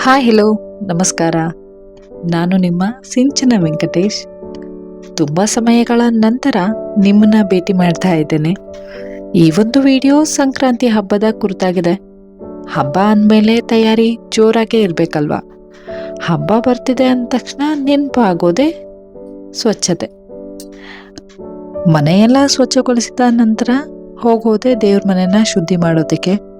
Hi hello ನಮಸ್ಕಾರ. ನಾನು ನಿಮ್ಮ ಸಿಂಚನ ವೆಂಕಟೇಶ್. ತುಂಬ ಸಮಯಗಳ ನಂತರ ನಿಮ್ಮನ್ನ ಭೇಟಿ ಮಾಡ್ತಾ ಇದ್ದೇನೆ. ಈ ಒಂದು ವಿಡಿಯೋ ಸಂಕ್ರಾಂತಿ ಹಬ್ಬದ ಕುರಿತಾಗಿದೆ. ಹಬ್ಬ ಅಂದಮೇಲೆ ತಯಾರಿ ಜೋರಾಗೇ ಇರಬೇಕಲ್ವಾ? ಹಬ್ಬ ಬರ್ತಿದೆ ಅಂದ ತಕ್ಷಣ ನೆನಪು ಆಗೋದೇ ಸ್ವಚ್ಛತೆ. ಮನೆಯೆಲ್ಲ ಸ್ವಚ್ಛಗೊಳಿಸಿದ ನಂತರ ಹೋಗೋದೆ ದೇವ್ರ ಮನೆನ ಶುದ್ಧಿ ಮಾಡೋದಕ್ಕೆ.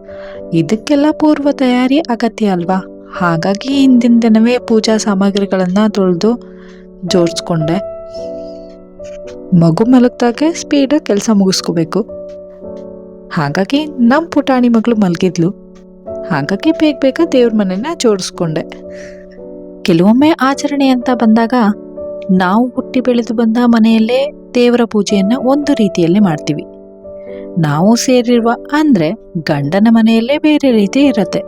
ಇದಕ್ಕೆಲ್ಲ ಪೂರ್ವ ತಯಾರಿ ಅಗತ್ಯ ಅಲ್ವಾ? ಹಾಗಾಗಿ ಹಿಂದಿನ ದಿನವೇ ಪೂಜಾ ಸಾಮಗ್ರಿಗಳನ್ನ ತೊಳೆದು ಜೋಡಿಸ್ಕೊಂಡೆ. ಮಗು ಮಲಗ್ದಾಗೆ ಸ್ಪೀಡಾಗಿ ಕೆಲಸ ಮುಗಿಸ್ಕೋಬೇಕು. ಹಾಗಾಗಿ ನಮ್ಮ ಪುಟಾಣಿ ಮಗಳು ಮಲಗಿದ್ಲು. ಹಾಗಾಗಿ ಬೇಗ ಬೇಗ ದೇವ್ರ ಮನೆನ ಜೋಡಿಸ್ಕೊಂಡೆ. ಕೆಲವೊಮ್ಮೆ ಆಚರಣೆ ಅಂತ ಬಂದಾಗ ನಾವು ಹುಟ್ಟಿ ಬೆಳೆದು ಬಂದ ಮನೆಯಲ್ಲೇ ದೇವರ ಪೂಜೆಯನ್ನು ಒಂದು ರೀತಿಯಲ್ಲಿ ಮಾಡ್ತೀವಿ. ನಾವು ಸೇರಿರುವ ಅಂದ್ರೆ ಗಂಡನ ಮನೆಯಲ್ಲೇ ಬೇರೆ ರೀತಿ ಇರುತ್ತೆ.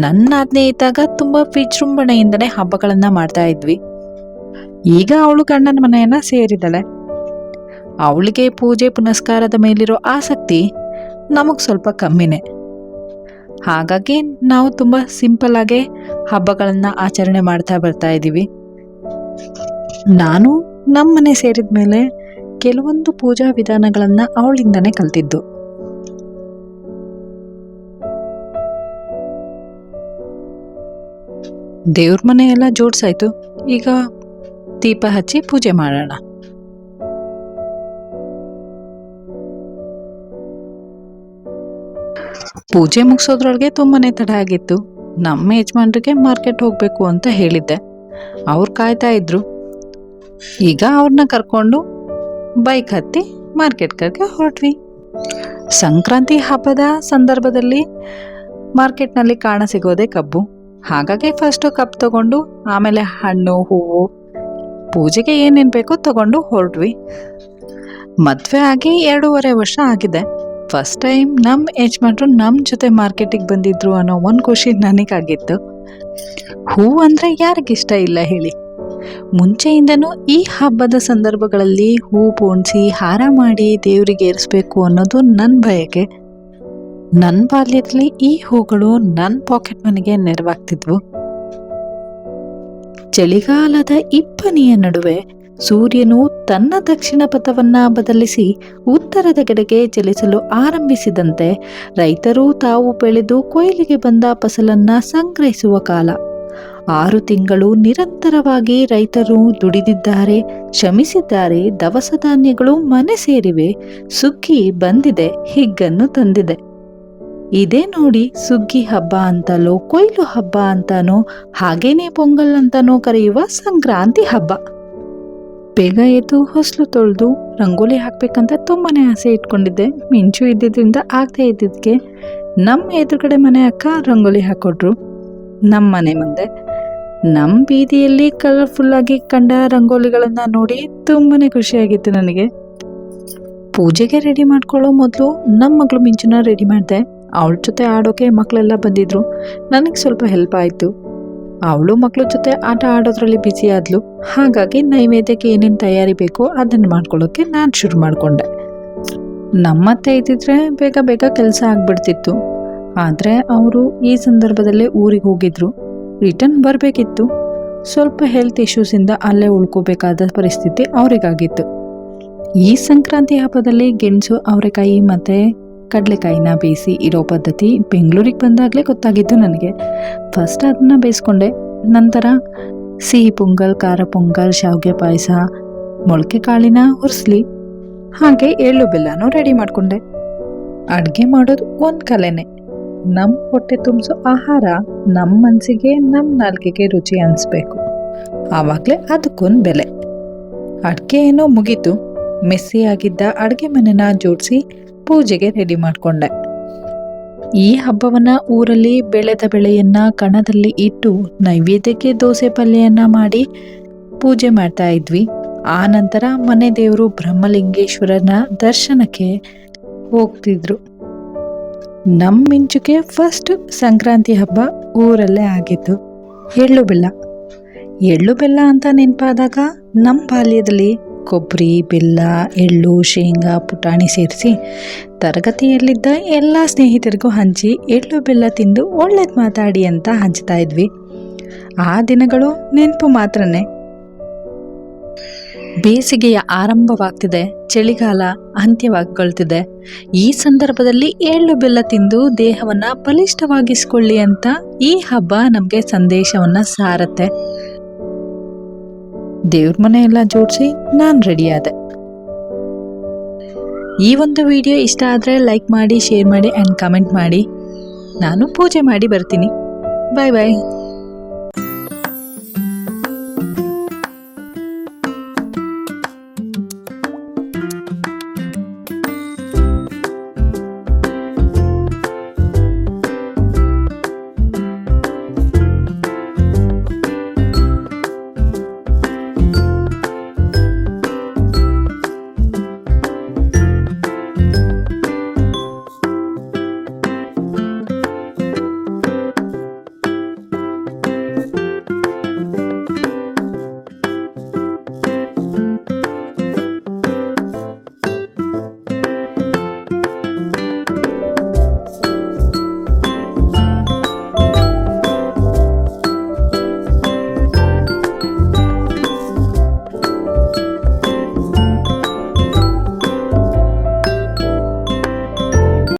ನನ್ನ ಆಜ್ಞೆ ಇದ್ದಾಗ ತುಂಬಾ ವಿಜೃಂಭಣೆಯಿಂದನೇ ಹಬ್ಬಗಳನ್ನ ಮಾಡ್ತಾ ಇದ್ವಿ. ಈಗ ಅವಳು ಗಂಡನ ಮನೆಯನ್ನ ಸೇರಿದಳೆ. ಅವಳಿಗೆ ಪೂಜೆ ಪುನಸ್ಕಾರದ ಮೇಲಿರೋ ಆಸಕ್ತಿ ನಮಗ್ ಸ್ವಲ್ಪ ಕಮ್ಮಿನೇ. ಹಾಗಾಗಿ ನಾವು ತುಂಬಾ ಸಿಂಪಲ್ ಆಗಿ ಹಬ್ಬಗಳನ್ನ ಆಚರಣೆ ಮಾಡ್ತಾ ಬರ್ತಾ ಇದ್ದೀವಿ ನಾನು ನಮ್ಮನೆ ಸೇರಿದ ಮೇಲೆ ಕೆಲವೊಂದು ಪೂಜಾ ವಿಧಾನಗಳನ್ನ ಅವಳಿಂದನೇ ಕಲ್ತಿದ್ದು. ದೇವ್ರ ಮನೆ ಎಲ್ಲ ಜೋಡ್ಸಾಯ್ತು. ಈಗ ದೀಪ ಹಚ್ಚಿ ಪೂಜೆ ಮಾಡೋಣ. ಪೂಜೆ ಮುಗಿಸೋದ್ರೊಳಗೆ ತುಂಬಾನೇ ತಡ ಆಗಿತ್ತು. ನಮ್ಮ ಯಜಮಾನ್ರಿಗೆ ಮಾರ್ಕೆಟ್ ಹೋಗ್ಬೇಕು ಅಂತ ಹೇಳಿದ್ದೆ. ಅವ್ರು ಕಾಯ್ತಾ ಇದ್ರು. ಈಗ ಅವ್ರನ್ನ ಕರ್ಕೊಂಡು ಬೈಕ್ ಹತ್ತಿ ಮಾರ್ಕೆಟ್ ಹೊರಟ್ವಿ. ಸಂಕ್ರಾಂತಿ ಹಬ್ಬದ ಸಂದರ್ಭದಲ್ಲಿ ಮಾರ್ಕೆಟ್ನಲ್ಲಿ ಕಾಣ ಸಿಗೋದೇ ಕಬ್ಬು. ಹಾಗಾಗಿ ಫಸ್ಟು ಕಪ್ ತಗೊಂಡು, ಆಮೇಲೆ ಹಣ್ಣು, ಹೂವು, ಪೂಜೆಗೆ ಏನೇನು ಬೇಕೋ ತಗೊಂಡು ಹೊರಟ್ವಿ. ಮದುವೆ ಆಗಿ ಎರಡೂವರೆ ವರ್ಷ ಆಗಿದೆ. ಫಸ್ಟ್ ಟೈಮ್ ನಮ್ಮ ಯಜಮಾನ್ರು ನಮ್ಮ ಜೊತೆ ಮಾರ್ಕೆಟಿಗೆ ಬಂದಿದ್ರು ಅನ್ನೋ ಒಂದು ಖುಷಿ ನನಗಾಗಿತ್ತು. ಹೂ ಅಂದರೆ ಯಾರಿಗಿಷ್ಟ ಇಲ್ಲ ಹೇಳಿ. ಮುಂಚೆಯಿಂದನೂ ಈ ಹಬ್ಬದ ಸಂದರ್ಭಗಳಲ್ಲಿ ಹೂ ಪೋಣಿಸಿ ಹಾರ ಮಾಡಿ ದೇವರಿಗೆ ಏರಿಸ್ಬೇಕು ಅನ್ನೋದು ನನ್ನ ಬಯಕೆ. ನನ್ನ ಬಾಲ್ಯದಲ್ಲಿ ಈ ಹೂಗಳು ನನ್ನ ಪಾಕೆಟ್ ಮನೆಗೆ ನೆರವಾಗ್ತಿದ್ವು. ಚಳಿಗಾಲದ ಇಪ್ಪನಿಯ ನಡುವೆ ಸೂರ್ಯನು ತನ್ನ ದಕ್ಷಿಣ ಪಥವನ್ನ ಬದಲಿಸಿ ಉತ್ತರದ ಕಡೆಗೆ ಚಲಿಸಲು ಆರಂಭಿಸಿದಂತೆ ರೈತರು ತಾವು ಬೆಳೆದು ಕೊಯ್ಲಿಗೆ ಬಂದ ಫಸಲನ್ನ ಸಂಗ್ರಹಿಸುವ ಕಾಲ. ಆರು ತಿಂಗಳು ನಿರಂತರವಾಗಿ ರೈತರು ದುಡಿದಿದ್ದಾರೆ, ಶ್ರಮಿಸಿದ್ದಾರೆ, ದವಸ ಧಾನ್ಯಗಳು ಮನೆ ಸೇರಿವೆ, ಸುಗ್ಗಿ ಬಂದಿದೆ, ಹಿಗ್ಗನ್ನು ತಂದಿದೆ. ಇದೇ ನೋಡಿ ಸುಗ್ಗಿ ಹಬ್ಬ ಅಂತಲೋ, ಕೊಯ್ಲು ಹಬ್ಬ ಅಂತಾನೋ, ಹಾಗೇನೇ ಪೊಂಗಲ್ ಅಂತಾನೋ ಕರೆಯುವ ಸಂಕ್ರಾಂತಿ ಹಬ್ಬ. ಬೇಗ ಎದ್ದು ಹೊಸಲು ತೊಳೆದು ರಂಗೋಲಿ ಹಾಕ್ಬೇಕಂತ ತುಂಬಾನೇ ಆಸೆ ಇಟ್ಕೊಂಡಿದ್ದೆ. ಮಿಂಚು ಇದ್ದಿದ್ದರಿಂದ ಆಗದೆ ಇದ್ದಿದ್ದಕ್ಕೆ ನಮ್ಮ ಎದುರುಗಡೆ ಮನೆ ಅಕ್ಕ ರಂಗೋಲಿ ಹಾಕೊಟ್ರು. ನಮ್ಮ ಮನೆ ಮುಂದೆ ನಮ್ಮ ಬೀದಿಯಲ್ಲಿ ಕಲರ್ಫುಲ್ ಆಗಿ ಕಂಡ ರಂಗೋಲಿಗಳನ್ನ ನೋಡಿ ತುಂಬಾನೇ ಖುಷಿಯಾಗಿತ್ತು ನನಗೆ. ಪೂಜೆಗೆ ರೆಡಿ ಮಾಡ್ಕೊಳ್ಳೋ ಮೊದಲು ನಮ್ಮ ಮಗಳು ಮಿಂಚನ ರೆಡಿ ಮಾಡಿದೆ. ಅವಳ ಜೊತೆ ಆಡೋಕೆ ಮಕ್ಕಳೆಲ್ಲ ಬಂದಿದ್ರು. ನನಗೆ ಸ್ವಲ್ಪ ಹೆಲ್ಪ್ ಆಯಿತು. ಅವಳು ಮಕ್ಕಳ ಜೊತೆ ಆಟ ಆಡೋದ್ರಲ್ಲಿ ಬ್ಯುಸಿ ಆದ್ಲು. ಹಾಗಾಗಿ ನೈವೇದ್ಯಕ್ಕೆ ಏನೇನು ತಯಾರಿ ಬೇಕೋ ಅದನ್ನು ಮಾಡ್ಕೊಳ್ಳೋಕೆ ನಾನು ಶುರು ಮಾಡಿಕೊಂಡೆ. ನಮ್ಮತ್ತೆ ಇದ್ದಿದ್ರೆ ಬೇಗ ಬೇಗ ಕೆಲಸ ಆಗ್ಬಿಡ್ತಿತ್ತು. ಆದರೆ ಅವರು ಈ ಸಂದರ್ಭದಲ್ಲೇ ಊರಿಗೆ ಹೋಗಿದ್ರು. ರಿಟರ್ನ್ ಬರಬೇಕಿತ್ತು. ಸ್ವಲ್ಪ ಹೆಲ್ತ್ ಇಶ್ಯೂಸಿಂದ ಅಲ್ಲೇ ಉಳ್ಕೋಬೇಕಾದ ಪರಿಸ್ಥಿತಿ ಅವರಿಗಾಗಿತ್ತು. ಈ ಸಂಕ್ರಾಂತಿ ಹಬ್ಬದಲ್ಲಿ ಗೆಣಸು ಅವರೆಕಾಯಿ ಮತ್ತು ಕಡಲೆಕಾಯಿನ ಬೇಯಿಸಿ ಇರೋ ಪದ್ಧತಿ ಬೆಂಗಳೂರಿಗೆ ಬಂದಾಗಲೇ ಗೊತ್ತಾಗಿದ್ದು ನನಗೆ. ಫಸ್ಟ್ ಅದನ್ನು ಬೇಯಿಸ್ಕೊಂಡೆ. ನಂತರ ಸಿಹಿ ಪೊಂಗಲ್, ಖಾರ ಪೊಂಗಲ್, ಶಾವಿಗೆ ಪಾಯಸ, ಮೊಳಕೆ ಕಾಳಿನ ಹುರ್ಸ್ಲಿ, ಹಾಗೆ ಎಳ್ಳು ಬೆಲ್ಲನೂ ರೆಡಿ ಮಾಡಿಕೊಂಡೆ. ಅಡುಗೆ ಮಾಡೋದು ಒಂದು ಕಲೆನೇ. ನಮ್ಮ ಹೊಟ್ಟೆ ತುಂಬಿಸೋ ಆಹಾರ ನಮ್ಮ ಮನಸ್ಸಿಗೆ ನಮ್ಮ ನಾಲ್ಕೆಗೆ ರುಚಿ ಅನಿಸ್ಬೇಕು. ಆವಾಗಲೇ ಅದಕ್ಕೊಂದು ಬೆಲೆ. ಅಡುಗೆ ಏನೋ ಮುಗೀತು. ಮೆಸ್ಸಿಯಾಗಿದ್ದ ಅಡುಗೆ ಮನೆನ ಜೋಡಿಸಿ ಪೂಜೆಗೆ ರೆಡಿ ಮಾಡಿಕೊಂಡೆ. ಈ ಹಬ್ಬವನ್ನ ಊರಲ್ಲಿ ಬೆಳೆದ ಬೆಳೆಯನ್ನ ಕಣದಲ್ಲಿ ಇಟ್ಟು ನೈವೇದ್ಯಕ್ಕೆ ದೋಸೆ ಪಲ್ಯಯನ್ನ ಮಾಡಿ ಪೂಜೆ ಮಾಡ್ತಾ ಇದ್ವಿ. ಆ ನಂತರ ಮನೆ ದೇವರು ಬ್ರಹ್ಮಲಿಂಗೇಶ್ವರನ ದರ್ಶನಕ್ಕೆ ಹೋಗ್ತಿದ್ರು. ನಮ್ಮ ಮಿಂಚುಗೆ ಫಸ್ಟ್ ಸಂಕ್ರಾಂತಿ ಹಬ್ಬ ಊರಲ್ಲೇ ಆಗಿತ್ತು ಎಳ್ಳು ಬೆಲ್ಲ. ಎಳ್ಳು ಬೆಲ್ಲ ಅಂತ ನೆನಪಾದಾಗ ನಮ್ಮ ಬಾಲ್ಯದಲ್ಲಿ ಕೊಬ್ಬರಿ ಬೆಲ್ಲ, ಎಳ್ಳು, ಶೇಂಗಾ, ಪುಟಾಣಿ ಸೇರಿಸಿ ತರಗತಿಯಲ್ಲಿದ್ದ ಎಲ್ಲ ಸ್ನೇಹಿತರಿಗೂ ಹಂಚಿ ಎಳ್ಳು ಬೆಲ್ಲ ತಿಂದು ಒಳ್ಳೇದು ಮಾತಾಡಿ ಅಂತ ಹಂಚ್ತಾ ಇದ್ವಿ. ಆ ದಿನಗಳು ನೆನಪು ಮಾತ್ರನೇ. ಬೇಸಿಗೆಯ ಆರಂಭವಾಗ್ತಿದೆ, ಚಳಿಗಾಲ ಅಂತ್ಯವಾಗಿಕೊಳ್ತಿದೆ. ಈ ಸಂದರ್ಭದಲ್ಲಿ ಎಳ್ಳು ಬೆಲ್ಲ ತಿಂದು ದೇಹವನ್ನ ಬಲಿಷ್ಠವಾಗಿಸಿಕೊಳ್ಳಿ ಅಂತ ಈ ಹಬ್ಬ ನಮಗೆ ಸಂದೇಶವನ್ನ ಸಾರತ್ತೆ. ದೇವ್ರ ಮನೆ ಎಲ್ಲ ಜೋಡಿಸಿ ನಾನು ರೆಡಿಯಾದೆ ಈ ಒಂದು ವಿಡಿಯೋ ಇಷ್ಟ ಆದರೆ ಲೈಕ್ ಮಾಡಿ ಶೇರ್ ಮಾಡಿ ಆ್ಯಂಡ್ ಕಮೆಂಟ್ ಮಾಡಿ. ನಾನು ಪೂಜೆ ಮಾಡಿ ಬರ್ತೀನಿ. ಬಾಯ್ ಬಾಯ್ you